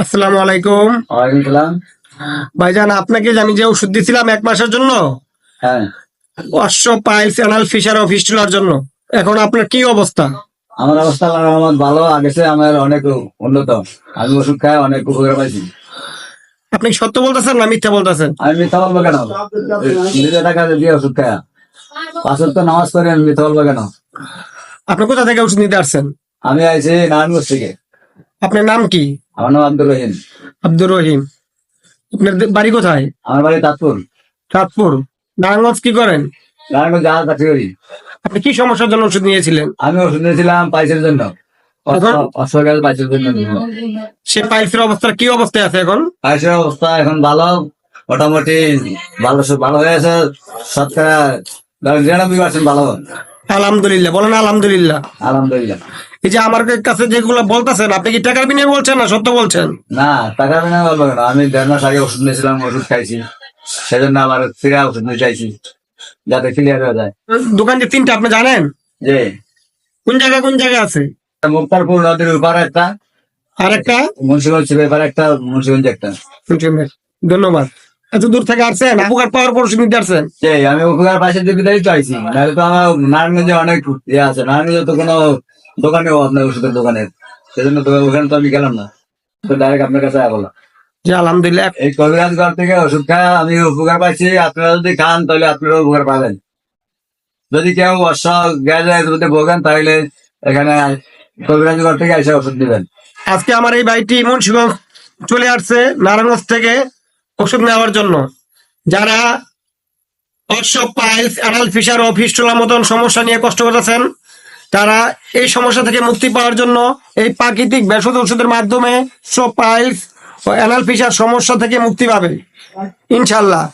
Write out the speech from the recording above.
আসসালামু আলাইকুম। ভাইজান আপনাকে যে আমি যে ওষুধ দিছিলাম এক মাসের জন্য হ্যাঁ। অশ্ব পাইলস অ্যানাল ফিশার ও ফিস্টুলার জন্য এখন আপনার কি অবস্থা? আমার অবস্থা ভালো আমার অনেক উন্নত। আমি ওষুধ খাই অনেক উপকার পাইছি। আপনি সত্য বলতেছেন না মিথ্যা বলতেছেন? আমি মিথ্যা বলব কেন? নিজে টাকা দিয়ে ওষুধ খাই পাঁচক তো নামাজ পড়ে আমি মিথ্যা বলব কেন? আপনি কোথা থেকে ওষুধ নিতে আসছেন? আমি আইছি নারায়ণগঞ্জ থেকে। আপনার নাম কি? আমার নাম আব্দুর রহিম। আব্দুর রহিম। আপনার বাড়ি কোথায়? আমার বাড়ি তাঁতপুর চাঁদপুর। নারায়ণগঞ্জ কি করেন? নারায়ণগঞ্জ জাহাজ চাকরি করি। আপনি কি সমস্যার জন্য ওষুধ নিয়েছিলেন? আমি ওষুধ নিয়েছিলাম পাইসের জন্য। এখন? পাইসের জন্য। সে অবস্থা কি অবস্থায় আছে এখন? পাইসের অবস্থা এখন ভালো। মোটামুটি ভালো ভালো হয়েছে শতকরা ধরেন নিরানব্বই পার্সেন্ট ভালো। আলহামদুলিল্লাহ। বলেন আলহামদুলিল্লাহ। আলহামদুলিল্লাহ। এই যে আমার কাছে যেগুলো বলতেছেন আপনি কি টাকার বিনিময়ে বলছেন না সত্য বলছেন? না টাকা বিনা বলব কেন? আমি দেড় মাস আগে ওষুধ নিয়েছিলাম ওষুধ খাইছি। সেজন্য আমার ফিরে ওষুধ নিয়ে চাইছি যাতে ক্লিয়ার হয়ে যায়। দোকান যে তিনটা আপনি জানেন? যে কোন জায়গায় কোন জায়গায় আছে? মুক্তারপুর নদীর উপর একটা। আর একটা মুন্সিগঞ্জ ব্যাপার একটা মুন্সিগঞ্জ একটা। ধন্যবাদ। এত দূর থেকে আসছেন উপকার পাওয়ার পর ওষুধ নিতে আসছেন? যে আমি উপকার পাশে দিকে চাইছি নাহলে তো আমার নারায়ণগঞ্জে অনেক ইয়ে আছে। নারায়ণগঞ্জে তো কোনো দোকানে আপনার ওষুধের দোকানে। সেজন্য তো ওখানে তো আমি গেলাম না। তো ডাইরেক্ট আপনার কাছে বললাম। যে আলহামদুলিল্লাহ। এই কবিরাজ ঘর থেকে ওষুধ খায় আমি উপকার পাইছি আপনারা যদি খান তাহলে আপনারা উপকার পাবেন। যদি কেউ অশ্ব গ্যাস যদি ভোগেন তাহলে এখানে কবিরাজ ঘর থেকে এসে ওষুধ দিবেন। আজকে আমার এই ভাইটি মুন্সিগঞ্জ চলে আসছে নারায়ণগঞ্জ থেকে ওষুধ নেওয়ার জন্য। যারা অশ্ব পাইলস অ্যানাল ফিশার ও ফিস্টুলার মতন সমস্যা নিয়ে কষ্ট করেছেন তারা এই সমস্যা থেকে মুক্তি পাওয়ার জন্য এই প্রাকৃতিক ভেষজ ওষুধের মাধ্যমে সোপাইলস ও অ্যানাল ফিশার সমস্যা থেকে মুক্তি পাবে। ইনশাল্লাহ